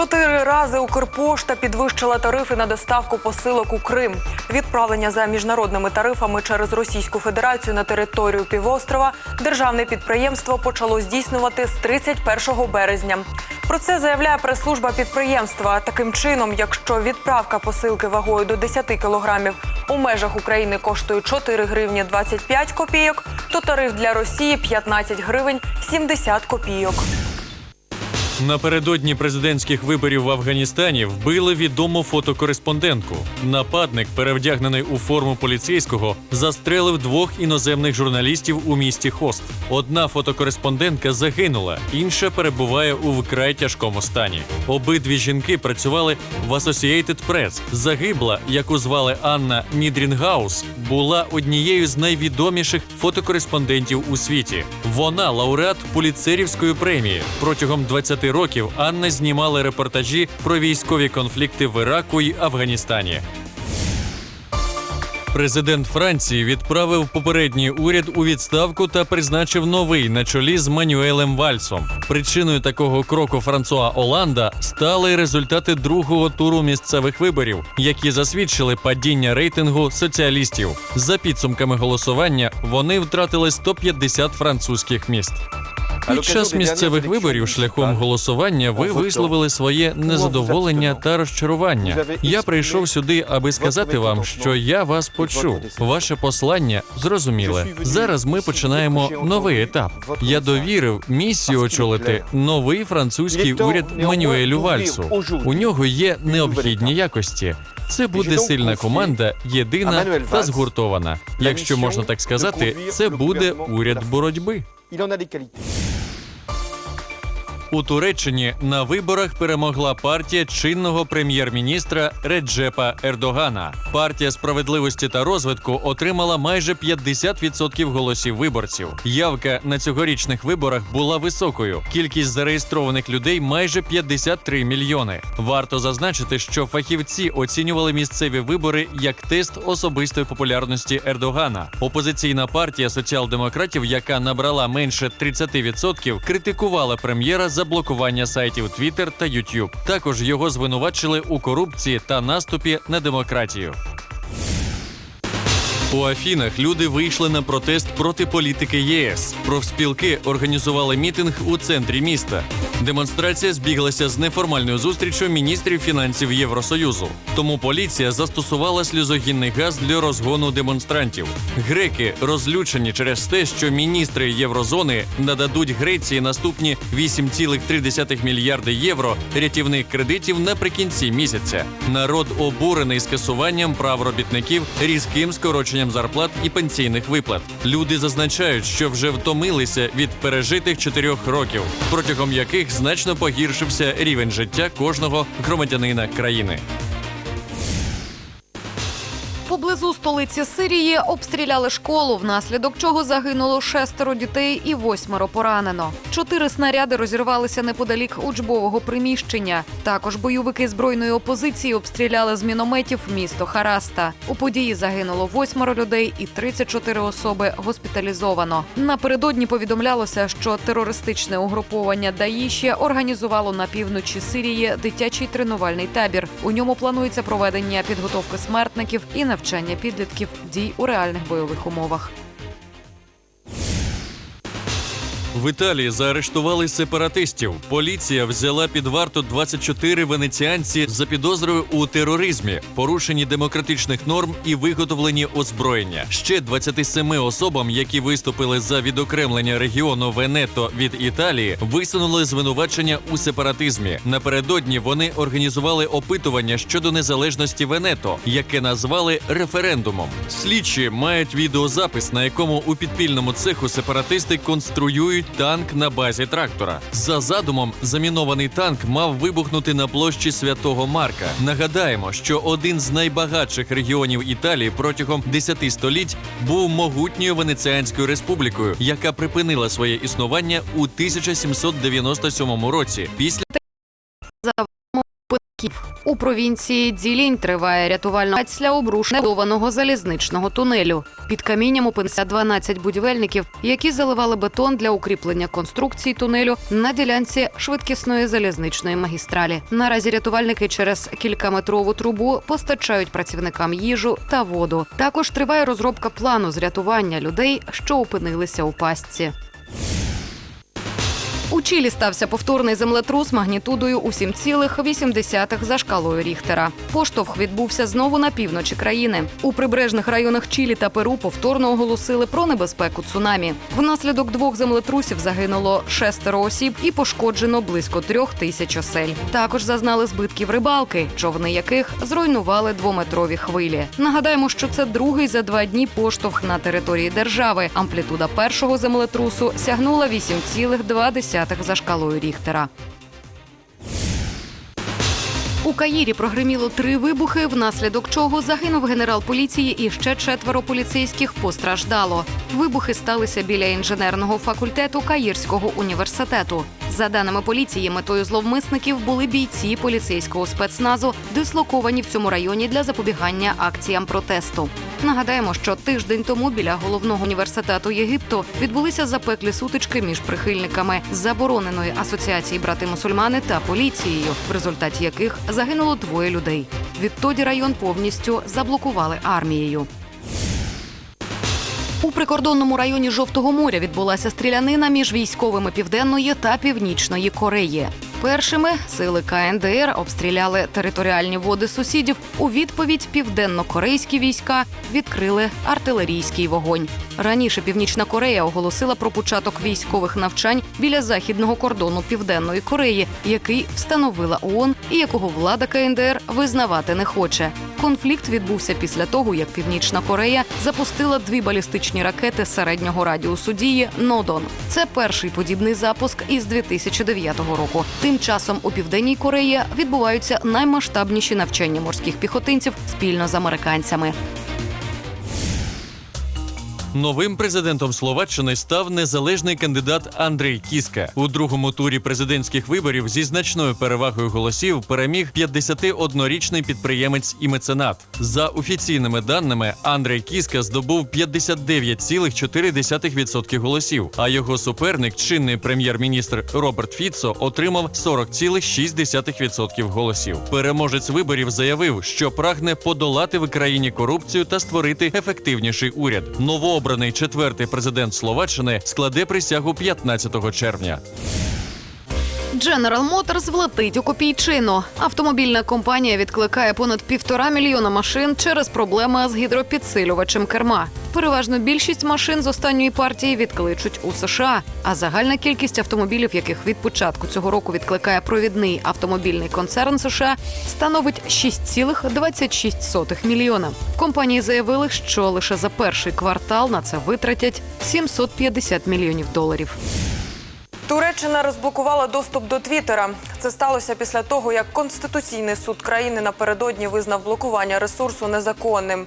чотири рази Укрпошта підвищила тарифи на доставку посилок у Крим. Відправлення за міжнародними тарифами через Російську Федерацію на територію півострова державне підприємство почало здійснювати з 31 березня. Про це заявляє прес-служба підприємства. Таким чином, якщо відправка посилки вагою до 10 кілограмів у межах України коштує 4 гривні 25 копійок, то тариф для Росії 15 гривень 70 копійок. Напередодні президентських виборів в Афганістані вбили відому фотокореспондентку. Нападник, перевдягнений у форму поліцейського, застрелив двох іноземних журналістів у місті Хост. Одна фотокореспондентка загинула, інша перебуває у вкрай тяжкому стані. Обидві жінки працювали в Associated Press. Загибла, яку звали Анна Нідрінгаус, була однією з найвідоміших фотокореспондентів у світі. Вона лауреат поліцерівської премії. Протягом 20 років Анна знімала репортажі про військові конфлікти в Іраку й Афганістані. Президент Франції відправив попередній уряд у відставку та призначив новий на чолі з Манюелем Вальсом. Причиною такого кроку Франсуа Оланда стали результати другого туру місцевих виборів, які засвідчили падіння рейтингу соціалістів. За підсумками голосування вони втратили 150 французьких міст. Під час місцевих виборів шляхом голосування ви висловили своє незадоволення та розчарування. Я прийшов сюди, аби сказати вам, що я вас почув. Ваше послання зрозуміле. Зараз ми починаємо новий етап. Я довірив місію очолити новий французький уряд Манюелю Вальсу. У нього є необхідні якості. Це буде сильна команда, єдина та згуртована. Якщо можна так сказати, це буде уряд боротьби. Il en a des qualités. У Туреччині на виборах перемогла партія чинного прем'єр-міністра Реджепа Ердогана. Партія справедливості та розвитку отримала майже 50% голосів виборців. Явка на цьогорічних виборах була високою. Кількість зареєстрованих людей майже 53 мільйони. Варто зазначити, що фахівці оцінювали місцеві вибори як тест особистої популярності Ердогана. Опозиційна партія соціал-демократів, яка набрала менше 30%, критикувала прем'єра за блокування сайтів Twitter та YouTube. Також його звинувачили у корупції та наступі на демократію. У Афінах люди вийшли на протест проти політики ЄС. Профспілки організували мітинг у центрі міста. Демонстрація збіглася з неформальною зустрічю міністрів фінансів Євросоюзу. Тому поліція застосувала сльозогінний газ для розгону демонстрантів. Греки розлючені через те, що міністри єврозони нададуть Греції наступні 8,3 мільярди євро рятівних кредитів наприкінці місяця. Народ обурений скасуванням прав робітників, різким скороченням зарплат і пенсійних виплат. Люди зазначають, що вже втомилися від пережитих чотирьох років, протягом яких значно погіршився рівень життя кожного громадянина країни. Поблизу столиці Сирії обстріляли школу, внаслідок чого загинуло шестеро дітей і восьмеро поранено. Чотири снаряди розірвалися неподалік учбового приміщення. Також бойовики збройної опозиції обстріляли з мінометів місто Хараста. У події загинуло восьмеро людей і 34 особи госпіталізовано. Напередодні повідомлялося, що терористичне угруповання Даїші організувало на півночі Сирії дитячий тренувальний табір. У ньому планується проведення підготовки смертників і навчання підлітків дій у реальних бойових умовах. В Італії заарештували сепаратистів. Поліція взяла під варту 24 венеціанці за підозрою у тероризмі, порушенні демократичних норм і виготовленні озброєння. Ще 27 особам, які виступили за відокремлення регіону Венето від Італії, висунули звинувачення у сепаратизмі. Напередодні вони організували опитування щодо незалежності Венето, яке назвали референдумом. Слідчі мають відеозапис, на якому у підпільному цеху сепаратисти конструюють танк на базі трактора. За задумом, замінований танк мав вибухнути на площі Святого Марка. Нагадаємо, що один з найбагатших регіонів Італії протягом 10 століть був могутньою Венеціанською республікою, яка припинила своє існування у 1797 році. Після Київ. У провінції Дзілінь триває рятувальна після обрушеного залізничного тунелю. Під камінням опинилися 12 будівельників, які заливали бетон для укріплення конструкцій тунелю на ділянці швидкісної залізничної магістралі. Наразі рятувальники через кількаметрову трубу постачають працівникам їжу та воду. Також триває розробка плану з рятування людей, що опинилися у пастці. У Чилі стався повторний землетрус магнітудою у 7,8 за шкалою Ріхтера. Поштовх відбувся знову на півночі країни. У прибережних районах Чилі та Перу повторно оголосили про небезпеку цунамі. Внаслідок двох землетрусів загинуло шестеро осіб і пошкоджено близько трьох тисяч осель. Також зазнали збитків рибалки, човни яких зруйнували двометрові хвилі. Нагадаємо, що це другий за два дні поштовх на території держави. Амплітуда першого землетрусу сягнула 8,2 за шкалою Ріхтера. У Каїрі прогреміло три вибухи, внаслідок чого загинув генерал поліції і ще четверо поліцейських постраждало. Вибухи сталися біля інженерного факультету Каїрського університету. За даними поліції, метою зловмисників були бійці поліцейського спецназу, дислоковані в цьому районі для запобігання акціям протесту. Нагадаємо, що тиждень тому біля головного університету Єгипту відбулися запеклі сутички між прихильниками забороненої асоціації брати мусульмани та поліцією, в результаті яких загинуло двоє людей. Відтоді район повністю заблокували армією. У прикордонному районі Жовтого моря відбулася стрілянина між військовими Південної та Північної Кореї. Першими сили КНДР обстріляли територіальні води сусідів. У відповідь південно-корейські війська відкрили артилерійський вогонь. Раніше Північна Корея оголосила про початок військових навчань біля західного кордону Південної Кореї, який встановила ООН і якого влада КНДР визнавати не хоче. Конфлікт відбувся після того, як Північна Корея запустила дві балістичні ракети середнього радіусу дії Нодон. Це перший подібний запуск із 2009 року. Тим часом у південній Кореї відбуваються наймасштабніші навчання морських піхотинців спільно з американцями. Новим президентом Словаччини став незалежний кандидат Андрій Кіска. У другому турі президентських виборів зі значною перевагою голосів переміг 51-річний підприємець і меценат. За офіційними даними, Андрій Кіска здобув 59,4% голосів, а його суперник, чинний прем'єр-міністр Роберт Фіцо, отримав 40,6% голосів. Переможець виборів заявив, що прагне подолати в країні корупцію та створити ефективніший уряд. Новообраний четвертий президент Словаччини складе присягу 15 червня. General Motors влетить у копійчину. Автомобільна компанія відкликає понад півтора мільйона машин через проблеми з гідропідсилювачем керма. Переважно більшість машин з останньої партії відкличуть у США. А загальна кількість автомобілів, яких від початку цього року відкликає провідний автомобільний концерн США, становить 6,26 мільйона. В компанії заявили, що лише за перший квартал на це витратять 750 мільйонів доларів. Туреччина розблокувала доступ до Твіттера. Це сталося після того, як Конституційний суд країни напередодні визнав блокування ресурсу незаконним.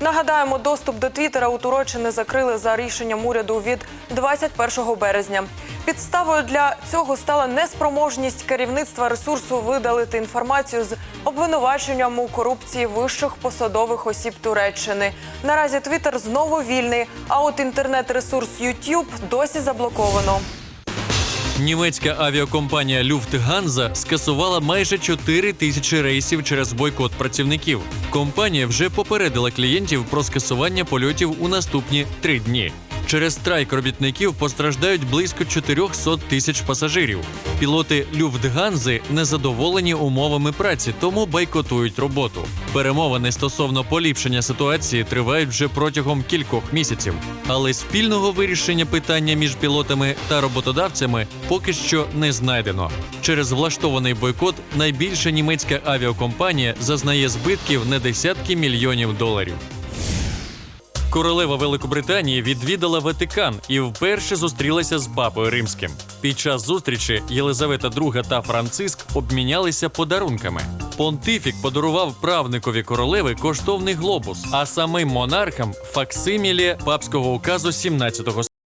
Нагадаємо, доступ до Твіттера у Туреччини закрили за рішенням уряду від 21 березня. Підставою для цього стала неспроможність керівництва ресурсу видалити інформацію з обвинуваченням у корупції вищих посадових осіб Туреччини. Наразі Твіттер знову вільний, а от інтернет-ресурс YouTube досі заблоковано. Німецька авіакомпанія Люфтганза скасувала майже 4 тисячі рейсів через бойкот працівників. Компанія вже попередила клієнтів про скасування польотів у наступні три дні. Через страйк робітників постраждають близько 400 тисяч пасажирів. Пілоти Люфтганзи незадоволені умовами праці, тому бойкотують роботу. Перемовини стосовно поліпшення ситуації тривають вже протягом кількох місяців. Але спільного вирішення питання між пілотами та роботодавцями поки що не знайдено. Через влаштований бойкот найбільша німецька авіакомпанія зазнає збитків на десятки мільйонів доларів. Королева Великобританії відвідала Ватикан і вперше зустрілася з папою римським. Під час зустрічі Єлизавета II та Франциск обмінялися подарунками. Понтифік подарував правникові королеви коштовний глобус, а самим монархам факсимілі папського указу 17